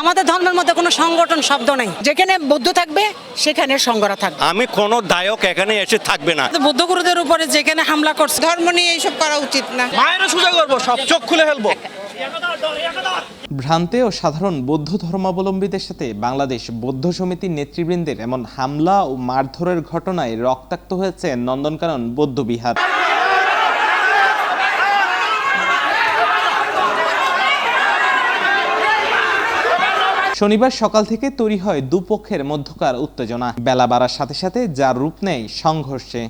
আমাদের ধর্মের মধ্যে কোনো সংগঠন শব্দ নাই। যেখানে বৌদ্ধ থাকবে সেখানে সঙ্গরা থাকবে। আমি কোনো দায়ক এখানে এসে থাকবে না। বুদ্ধ গুরুদের উপরে যেখানে হামলা করছে ধর্ম নিয়ে এইসব করা উচিত না। মায়েরা সোজা করব সব চোখ খুলে ফেলব। ভ্রান্তে ও সাধারণ বৌদ্ধ ধর্মাবলম্বীদের সাথে বাংলাদেশ বৌদ্ধ সমিতির নেতৃবৃন্দের এমন হামলা ও মারধরের ঘটনায় রক্তাক্ত হয়েছে নন্দনকানন বৌদ্ধ বিহার। শনিবার সকাল থেকে তৈরি হয় দুপক্ষের মধ্যকার উত্তেজনা। বেলা বাড়ার সাথে সাথে যার রূপ নেয় সংঘর্ষে।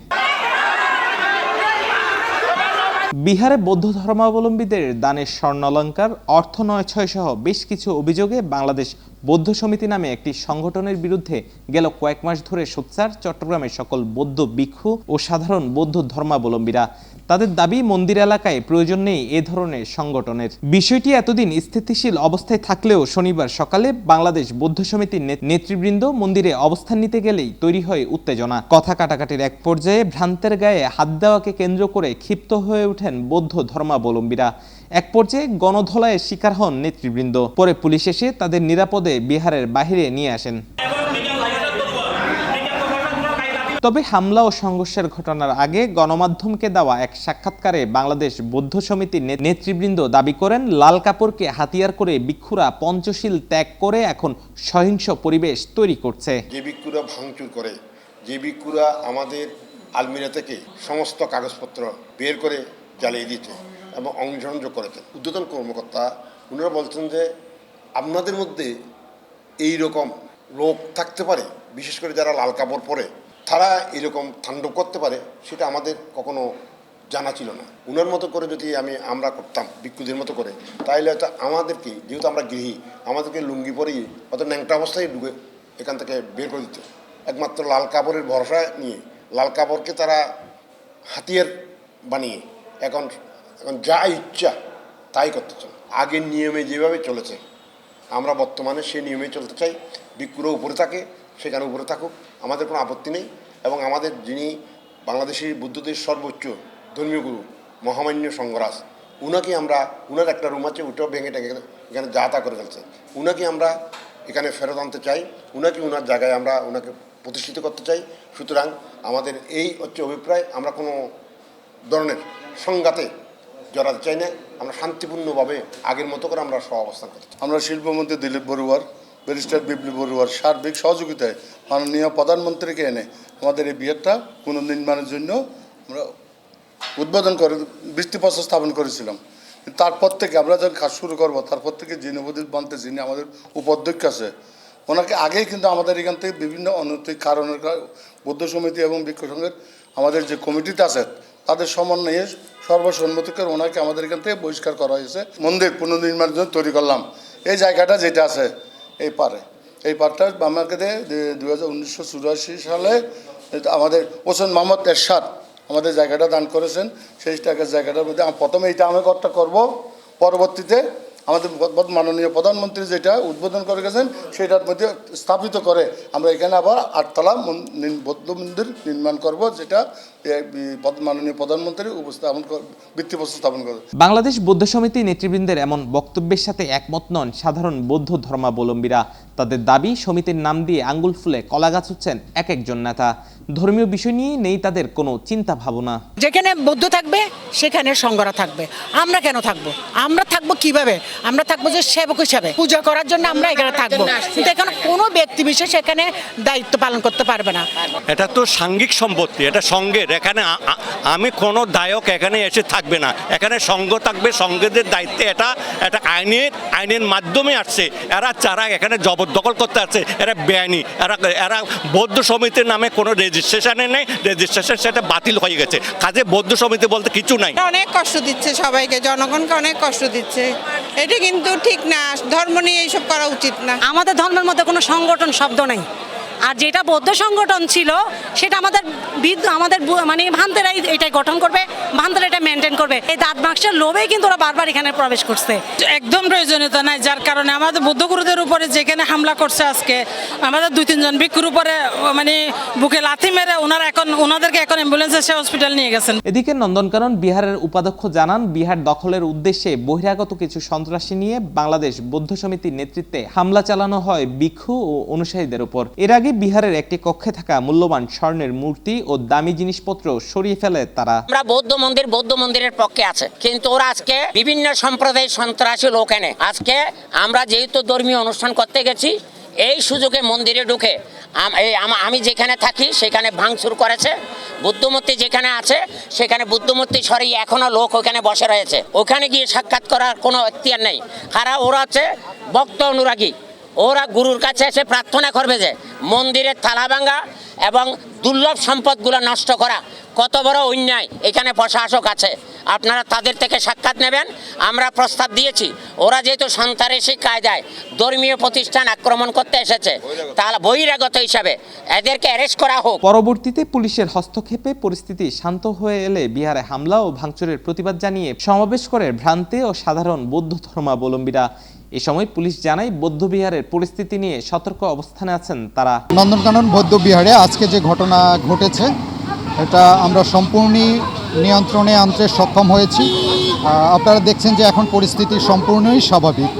বিহারে বৌদ্ধ ধর্মাবলম্বীদের দানের স্বর্ণালঙ্কার, অর্থ নয় ছয় সহ বেশ কিছু অভিযোগে বাংলাদেশ বৌদ্ধ সমিতি নামে একটি সংগঠনের বিরুদ্ধে গেল কয়েক মাস ধরে সোচ্চার চট্টগ্রামের সকল বৌদ্ধ ভিক্ষু ও সাধারণ বৌদ্ধ ধর্মাবলম্বীরা। তাদের দাবি, মন্দির এলাকায় প্রয়োজন নেই এ ধরনের সংগঠনের। বিষয়টি এতদিন স্থিতিশীল অবস্থায় থাকলেও শনিবার সকালে বাংলাদেশ বৌদ্ধ সমিতির নেতৃবৃন্দ মন্দিরে অবস্থান নিতে গেলেই তৈরি হয় উত্তেজনা। কথা কাটাকাটির এক পর্যায়ে ভ্রান্তের গায়ে হাত দেওয়াকে কেন্দ্র করে ক্ষিপ্ত হয়ে ওঠেন বৌদ্ধ ধর্মাবলম্বীরা। এক পর্যায়ে গণধলায় শিকার হন নেতৃবৃন্দ। পরে পুলিশ এসে তাদের নিরাপদে বিহারের বাহিরে নিয়ে আসেন। তবে হামলা ও সংঘর্ষের ঘটনার আগে গণমাধ্যমকে দেওয়া এক সাক্ষাৎকারে বাংলাদেশ বৌদ্ধ সমিতির নেতৃবৃন্দ দাবি করেন, লাল কাপড়কে হাতিয়ার করে ভিক্ষুরা পঞ্চশীল ত্যাগ করে এখন সহিংস পরিবেশ তৈরি করছে। যে ভিক্ষুরা ভাঙচুর করে, যে ভিক্ষুরা আমাদের আলমিরা থেকে সমস্ত কাগজপত্র বের করে জ্বালিয়ে দিতে এবং অংশগ্রহণ করেছেন উদ্বোধন কর্মকর্তা ওনারা বলছেন যে, আপনাদের মধ্যে এই রকম লোক থাকতে পারে, বিশেষ করে যারা লাল কাপড় পরে, তারা এরকম তাণ্ডব করতে পারে, সেটা আমাদের কখনো জানা ছিল না। উনার মতো করে যদি আমি আমরা করতাম, ভিক্ষুদের মতো করে তাহলে হয়তো আমাদেরকে, যেহেতু আমরা গৃহী, আমাদেরকে লুঙ্গি পরেই অত ন্যাংটা অবস্থায় ঢুকে এখান থেকে বের করে দিত। একমাত্র লাল কাপড়ের ভরসা নিয়ে, লাল কাপড়কে তারা হাতিয়ার বানিয়ে, এখন এখন যা ইচ্ছা তাই করতে চান আগের নিয়মে যেভাবে চলেছে আমরা বর্তমানে সেই নিয়মে চলতে চাই ভিক্ষুরা উপরে থাকে, সেখানে উপরে থাকুক, আমাদের কোনো আপত্তি নেই এবং আমাদের যিনি বাংলাদেশের বুদ্ধদের সর্বোচ্চ ধর্মীয় গুরু, মহামান্য সংঘরাজ উনাকে আমরা, উনার একটা রুম আছে, ওটাও ভেঙে টেঙে এখানে যা তা করে ফেলছে। উনাকে আমরা এখানে ফেরত আনতে চাই, উনাকে উনার জায়গায় আমরা উনাকে প্রতিষ্ঠিত করতে চাই। সুতরাং আমাদের এই হচ্ছে অভিপ্রায়, আমরা কোনো ধরনের সংঘাতে জড়াতে চাই না, আমরা শান্তিপূর্ণভাবে আগের মতো করে আমরা সহ অবস্থান করতে আমরা শিল্পমন্ত্রী দিলীপ বড়ুয়ার ব্যারিস্টার বিপ্লব বড়ুয়ার সার্বিক সহযোগিতায় মাননীয় প্রধানমন্ত্রীকে এনে আমাদের এই বিয়েটা পুনর্নির্মাণের জন্য আমরা উদ্বোধন করে ভিত্তিপ্রস্তর স্থাপন করেছিলাম। তারপর থেকে আমরা যখন কাজ শুরু করব, তারপর থেকে যিনি উপদেশ বানতে যিনি আমাদের উপাধ্যক্ষ আছে, ওনাকে আগেই কিন্তু আমাদের এখান থেকে বিভিন্ন অনৈতিক কারণের বৌদ্ধ সমিতি এবং বৃক্ষ সংঘের আমাদের যে কমিটিতে আছে তাদের সমন্বয়ে সর্বসম্মতিকে ওনাকে আমাদের এখান থেকে বহিষ্কার করা হয়েছে। মন্দির পুনর্নির্মাণের জন্য তৈরি করলাম। এই জায়গাটা যেটা আছে, এই পারে। এই পারটা আমাকে দু হাজার উনিশশো সালে আমাদের হোসেন মোহাম্মদ এরশাদ আমাদের জায়গাটা দান করেছেন। সেই টাকার জায়গাটার মধ্যে প্রথমে এইটা আমি ঘরটা করব। পরবর্তীতে আমাদের মাননীয় প্রধানমন্ত্রী যেটা উদ্বোধন করে গেছেন, সেটার মধ্যে স্থাপিত করে। আমরা এখানে আবার আটতলা বৌদ্ধ মন্দির নির্মাণ করব, যেটা মাননীয় প্রধানমন্ত্রী উপস্থাপন ভিত্তিপ্রস্তর স্থাপন করবে। বাংলাদেশ বৌদ্ধ সমিতি নেতৃবৃন্দের এমন বক্তব্যের সাথে একমত নন সাধারণ বৌদ্ধ ধর্মাবলম্বীরা। তাদের দাবি, সমিতির নাম দিয়ে আঙ্গুল ফুলে কলাগাছ হচ্ছেন এক একজন নেতা। ধর্মীয় বিষয় নিয়ে নেই তাদের কোনো চিন্তা ভাবনা যেখানে বৌদ্ধ থাকবে সেখানে সঙ্গরা থাকবে। আমরা কেন থাকব? আমরা থাকব কীভাবে? আমরা থাকব যে সেবক হিসাবে। পূজা করার জন্য আমরা এখানে থাকব। কিন্তু এখানে কোনো ব্যক্তি বিশেষ এখানে দায়িত্ব পালন করতে পারবে না। এটা তো সাংঘিক সম্পত্তি এটা সঙ্গের। এখানে আমি কোনো দায়ক এখানে এসে থাকবে না। এখানে সঙ্গ থাকবে সঙ্গেদের দায়িত্বে এটা এটা আইনের আইনের মাধ্যমে আসছে। এরা যারা এখানে জবরদখল করতে আসছে এরা বেআইনি। এরা এরা বৌদ্ধ সমিতির নামে কোনো রেজিস্ট্রেশনে নেই রেজিস্ট্রেশন সেটা বাতিল হয়ে গেছে। কাজে বৌদ্ধ সমিতি বলতে কিছু নাই। অনেক কষ্ট দিচ্ছে সবাইকে জনগণকে অনেক কষ্ট দিচ্ছে। এটা কিন্তু ঠিক না ধর্ম নিয়ে এইসব করা উচিত না। আমাদের ধর্মের মধ্যে কোনো সংগঠন শব্দ নাই। আর যেটা বৌদ্ধ সংগঠন ছিল সেটা আমাদের বিদ আমাদের মানে ভান্তেরাই এটাই গঠন করবে ভান্তেরা এটা মেনটেন করবে। এই দাঁত বাক্সের লোভেই কিন্তু ওরা বারবার এখানে প্রবেশ করছে। একদম প্রয়োজনীয়তা নাই যার কারণে আমাদের বুদ্ধগুরুদের উপরে যেখানে হামলা করছে আজকে আমাদের দুই তিনজন ভিক্ষুর উপরে মানে বুকে লাথি মেরে ওনারা এখন ওনাদেরকে এখন অ্যাম্বুলেন্সে সে হসপিটাল নিয়ে গেছেন। এদিকে নন্দনকানন বিহারের উপাধ্যক্ষ জানান বিহার দখলের উদ্দেশ্যে বহিরাগত কিছু সন্ত্রাসী নিয়ে বাংলাদেশ বৌদ্ধ সমিতির নেতৃত্বে হামলা চালানো হয় ভিক্ষু ও অনুসারীদের উপর। এর আগে বিহারের একটি কক্ষে থাকা মূল্যবান স্বর্ণের মূর্তি ও দামি জিনিসপত্র সরিয়ে ফেলে তারা। আমরা বৌদ্ধ মন্দির বৌদ্ধ মন্দিরের পক্ষে আছে। কিন্তু ওরা আজকে বিভিন্ন সম্প্রদায়ের সন্ত্রাসী লোক এনে, আজকে আমরা যেহেতু ধর্মীয় অনুষ্ঠান করতে গেছি, এই সুযোগে মন্দিরে ঢুকে আমি যেখানে থাকি সেখানে ভাঙচুর করেছে। বুদ্ধমূর্তি যেখানে আছে, সেখানে বুদ্ধমূর্তি সরিয়ে এখনও লোক ওখানে বসে রয়েছে। ওখানে গিয়ে সাক্ষাৎ করার কোনো এখতিয়ার নেই। কারা ওরা আছে ভক্ত অনুরাগী। ওরা গুরুর কাছে এসে প্রার্থনা করবে যে মন্দিরের থালা ভাঙা এবং দুর্লভ সম্পদগুলো নষ্ট করা কত বড় অন্যায়। এখানে প্রশাসক আছে। আপনারা তাদের থেকে সাক্ষাৎ নেবেন। আমরা প্রস্তাব দিয়েছি। ওরা যেহেতু সন্ত্রাসী কায়দায় ধর্মীয় প্রতিষ্ঠান আক্রমণ করতে এসেছে, তাহলে বহিরাগত হিসাবে এদেরকে অ্যারেস্ট করা হোক। পরবর্তীতে পুলিশের হস্তক্ষেপে পরিস্থিতি শান্ত হয়ে এলে বিহারে হামলা ও ভাঙচুরের প্রতিবাদ জানিয়ে সমাবেশ করে ভ্রান্তি ও সাধারণ বৌদ্ধ ধর্মাবলম্বীরা এ সময় পুলিশ জানায় বৌদ্ধবিহারের পরিস্থিতি নিয়ে সতর্ক অবস্থানে আছেন তারা। নন্দনকানন বৌদ্ধ বিহারে আজকে যে ঘটনা ঘটেছে, এটা আমরা সম্পূর্ণই নিয়ন্ত্রণে আনতে সক্ষম হয়েছি। আপনারা দেখছেন যে এখন পরিস্থিতি সম্পূর্ণই স্বাভাবিক।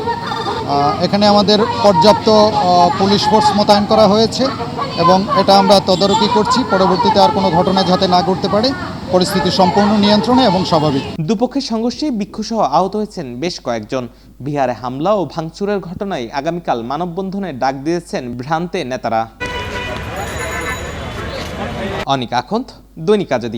এখানে আমাদের পর্যাপ্ত পুলিশ ফোর্স মোতায়েন করা হয়েছে এবং এটা আমরা তদারকি করছি। পরবর্তীতে আর কোনো ঘটনা যাতে না ঘটতে পারে পরিস্থিতি সম্পূর্ণ নিয়ন্ত্রণে এবং স্বাভাবিক। দুপক্ষের সংঘর্ষে বিক্ষুসহ আহত হয়েছেন বেশ কয়েকজন। বিহারে হামলা ও ভাঙচুরের ঘটনায় আগামীকাল মানববন্ধনে ডাক দিয়েছেন ভ্রান্তে নেতারা। অনিক আখন্ত দৈনিক আজাদি।